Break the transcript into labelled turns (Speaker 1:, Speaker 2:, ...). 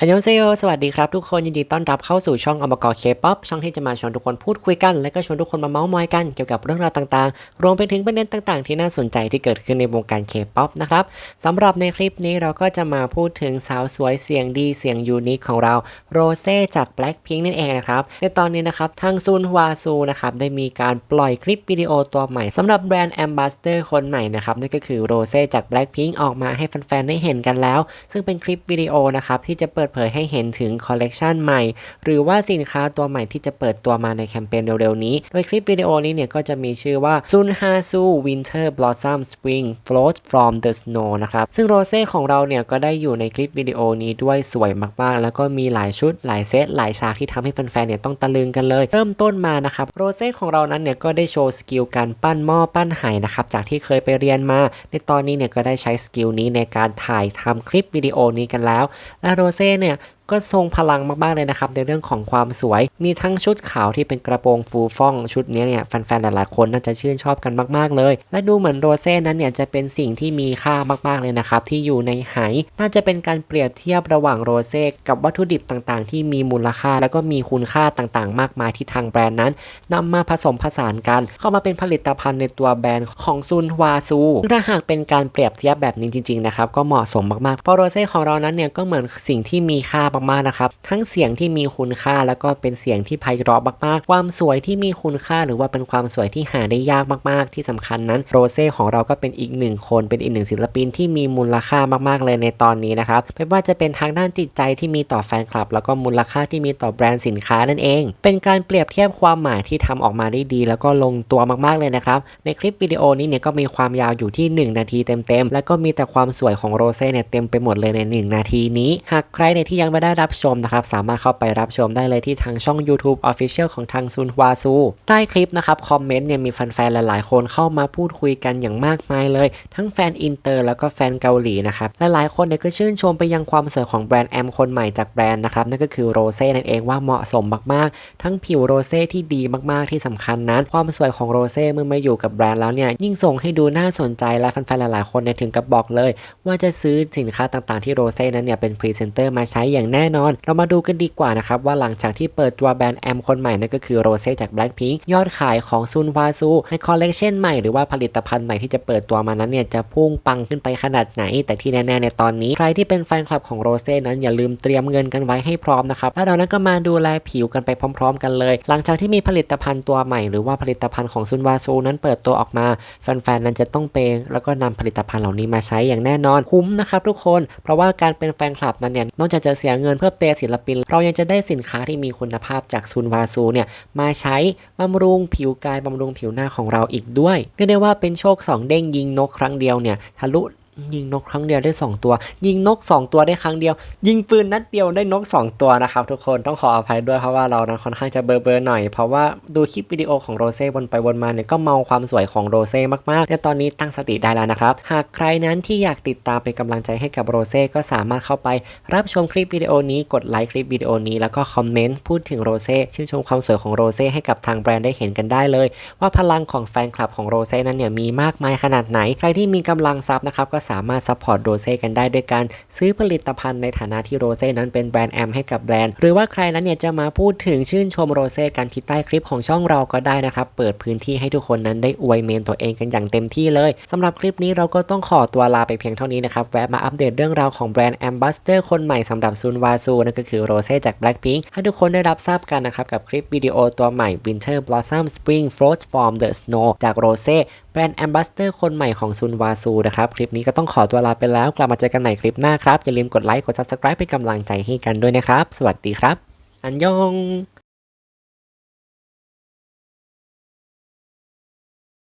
Speaker 1: อันยองเซโยสวัสดีครับทุกคนยินดีต้อนรับเข้าสู่ช่องอมกอเคป๊อปช่องที่จะมาชวนทุกคนพูดคุยกัน และก็ชวนทุกคนมาเมาส์มอยกันเกี่ยวกับเรื่องราวต่างๆ รวมไปถึงประเด็นต่างๆ ที่น่าสนใจที่เกิดขึ้นในวงการเคป๊อปนะครับสำหรับในคลิปนี้เราก็จะมาพูดถึงสาวสวยเสียงดีเสียงยูนิคของเราโรเซ่จาก Blackpink นั่นเองนะครับในตอนนี้นะครับทางซุนฮวาซูนะครับได้มีการปล่อยคลิปวิดีโอตัวใหม่สำหรับแบรนด์แอมบาสเตอร์คนใหม่นะครับนั่นก็คือโรเซ่จาก Blackpink ออกมาให้แฟนๆได้เห็นกันแล้ว ซึ่งเป็นคลิปวิดีโอนะครับที่จะเปิดเผยให้เห็นถึงคอลเลกชันใหม่ หรือว่าสินค้าตัวใหม่ที่จะเปิดตัวมาในแคมเปญเร็วๆนี้ โดยคลิปวิดีโอนี้เนี่ยก็จะมีชื่อว่า Sun Ha Su Winter Blossom Spring Float from the Snow นะครับ ซึ่งโรเซ่ของเราเนี่ยก็ได้อยู่ในคลิปวิดีโอนี้ด้วยสวยมากๆ แล้วก็มีหลายชุดหลายเซตหลายฉากที่ทำให้แฟนๆเนี่ยต้องตะลึงกันเลย เริ่มต้นมานะครับโรเซ่ของเรานั้นเนี่ยก็ได้โชว์สกิลการปั้นหม้อปั้นไหนะครับจากที่เคยไปเรียนมา ในตอนนี้เนี่ยก็ได้ใช้สกิลนี้ในการถ่ายทำคลิปวิดีโอนี้กันแล้ว และโรเซ่เนี่ย ก็ทรงพลังมากๆเลยนะครับในเรื่องของความสวย มีทั้งชุดขาวที่เป็นกระโปรงฟูฟ่องชุดนี้เนี่ยแฟนๆหลายๆคนน่าจะชื่นชอบกันมากๆเลย และดูเหมือนโรเซ่นั้นเนี่ยจะเป็นสิ่งที่มีค่ามากๆเลยนะครับที่อยู่ในไหน่าจะเป็นการเปรียบเทียบระหว่างโรเซ่กับวัตถุดิบต่างๆ ที่มีมูลค่า แล้วก็มีคุณค่าต่างๆ มากมายที่ทางแบรนด์นั้นนำมาผสมผสานกัน เข้ามาเป็นผลิตภัณฑ์ในตัวแบรนด์ของซุนฮวาซูถ้าหากเป็นการเปรียบเทียบแบบนี้จริงๆนะครับก็เหมาะสมมากๆเพราะโรเซ่ของเรานั้นเนี่ยก็เหมือนสิ่งที่มีค่ามากๆนะครับ ทั้งเสียงที่มีคุณค่าแล้วก็เป็นเสียงที่ไพเราะมากๆ ความสวยที่มีคุณค่าหรือว่าเป็นความสวยที่หาได้ยากมากๆ ที่สำคัญนั้นโรเซ่ของเราก็เป็นอีกหนึ่งคนเป็นอีกหนึ่งศิลปินที่มีมูลค่ามากๆเลยในตอนนี้นะครับไม่ว่าจะเป็นทางด้านจิตใจที่มีต่อแฟนคลับ แล้วก็มูลค่าที่มีต่อแบรนด์สินค้านั่นเอง เป็นการเปรียบเทียบความหมายที่ทำออกมาได้ดี แล้วก็ลงตัวมากๆเลยนะครับในคลิปวิดีโอนี้เนี่ยก็มีความยาวอยู่ที่ 1 นาทีเต็มๆแล้วก็มีแต่ความสวยของโรเซ่เนี่ยเต็มไปหมดเลยใน 1 นาทีนี้ หากใครในที่ยังไม่ได้รับชมนะครับ สามารถเข้าไปรับชมได้เลยที่ทางช่อง YouTube Official ของทางซุนฮวาซูใต้คลิปนะครับคอมเมนต์เนี่ยมีแฟนๆหลายๆ คนเข้ามาพูดคุยกันอย่างมากมายเลย ทั้งแฟนอินเตอร์แล้วก็แฟนเกาหลีนะครับและหลายคนเนี่ยก็ชื่นชมไปยังความสวยของแบรนด์แอมคนใหม่จากแบรนด์นะครับนั่นก็คือโรเซ่นั่นเองว่าเหมาะสมมากๆ ทั้งผิวโรเซ่ที่ดีมากๆที่สำคัญนั้น ความสวยของโรเซ่เมื่อมาอยู่กับแบรนด์แล้วเนี่ยยิ่งส่งให้ดูน่าสนใจและแฟนๆหลายๆ คนเนี่ยถึงกับบอกเลย ว่าจะซื้อสินค้าต่างๆที่โรเซ่นั้นเนี่ยเป็นพรีเซนเตอร์มาใช้อย่างแน่นอน เรามาดูกันดีกว่านะครับว่าหลังจากที่เปิดตัวแบรนด์แอมคนใหม่นั่นก็คือโรเซ่จาก Blackpink ยอดขายของซุนวาซูในคอลเลกชันใหม่หรือว่าผลิตภัณฑ์ใหม่ที่จะเปิดตัวมานั้นเนี่ยจะพุ่งปังขึ้นไปขนาดไหน แต่ที่แน่ๆในตอนนี้ ใครที่เป็นแฟนคลับของโรเซ่นั้นอย่าลืมเตรียมเงินกันไว้ให้พร้อมนะครับแล้วเรานั้นก็มาดูแลผิวกันไปพร้อม ๆ กันเลย หลังจากที่มีผลิตภัณฑ์ตัวใหม่หรือว่าผลิตภัณฑ์ของซุนวาซูนั้นเปิดตัวออกมาแฟนๆนั้นจะต้องเปแล้วก็นำผลิตภัณฑ์เหล่านี้มาใช้อย่างแน่นอนคุ้มนะครับทุกคน เพราะว่าการเป็นแฟนคลับนั้นเนี่ยนอกจากจะเสียเงินเพื่อเปย์ศิลปิน เรายังจะได้สินค้าที่มีคุณภาพจากซุนวาซูเนี่ยมาใช้บำรุงผิวกายบำรุงผิวหน้าของเราอีกด้วยเรียกได้ว่าเป็นโชค 2 เด้งยิงนกครั้งเดียวเนี่ยทะลุ ยิงนกครั้งเดียวได้ 2 ตัว ยิงนก 2 ตัวได้ครั้งเดียว ยิงปืนนัดเดียวได้นก 2 ตัวนะครับ ทุกคนต้องขออภัยด้วยเพราะว่าเรานั้นค่อนข้างจะเบอร์เบอร์หน่อยเพราะว่าดูคลิปวิดีโอของโรเซ่วนไปวนมาเนี่ยก็เมาความสวยของโรเซ่มากๆในตอนนี้ตั้งสติได้แล้วนะครับ หากใครนั้นที่อยากติดตามเป็นกำลังใจให้กับโรเซ่ก็สามารถเข้าไป รับชมคลิปวิดีโอนี้กดไลค์คลิปวิดีโอนี้แล้วก็คอมเมนต์พูดถึงโรเซ่ชื่นชมความสวยของโรเซ่ให้กับทางแบรนด์ได้เห็นกันได้เลย ว่าพลังของแฟนคลับของโรเซ่นั้นเนี่ยมีมากมายขนาดไหนใครที่มีกำลังทรัพย์นะครับก็สามารถซัพพอร์ตโรเซ่กันได้ด้วยการซื้อผลิตภัณฑ์ในฐานะที่โรเซ่นั้นเป็นแบรนด์แอมให้กับแบรนด์ หรือว่าใครนั้นเนี่ยจะมาพูดถึงชื่นชมโรเซ่กันที่ใต้คลิปของช่องเราก็ได้นะครับ เปิดพื้นที่ให้ทุกคนนั้นได้อวยเมนตัวเองกันอย่างเต็มที่เลยสำหรับคลิปนี้เราก็ต้องขอตัวลาไปเพียงเท่านี้นะครับ แวะมาอัปเดตเรื่องราวของแบรนด์แอมบัสเตอร์คนใหม่สำหรับซุนวาซูนั่นก็คือโรเซ่จาก Blackpink ให้ทุกคนได้รับทราบกันนะครับกับคลิปวิดีโอตัวใหม่ Winter Blossom Spring Float from the Snow จากโรเซ่ แบรนด์แอมบาสเตอร์คนใหม่ของซุนวาซูนะครับคลิปนี้ก็ต้องขอตัวลาไปแล้วกลับมาเจอกันใหม่คลิปหน้าครับอย่าลืมกดไลค์กด Subscribe เป็นกำลังใจให้กันด้วยนะครับ สวัสดีครับ อันยอง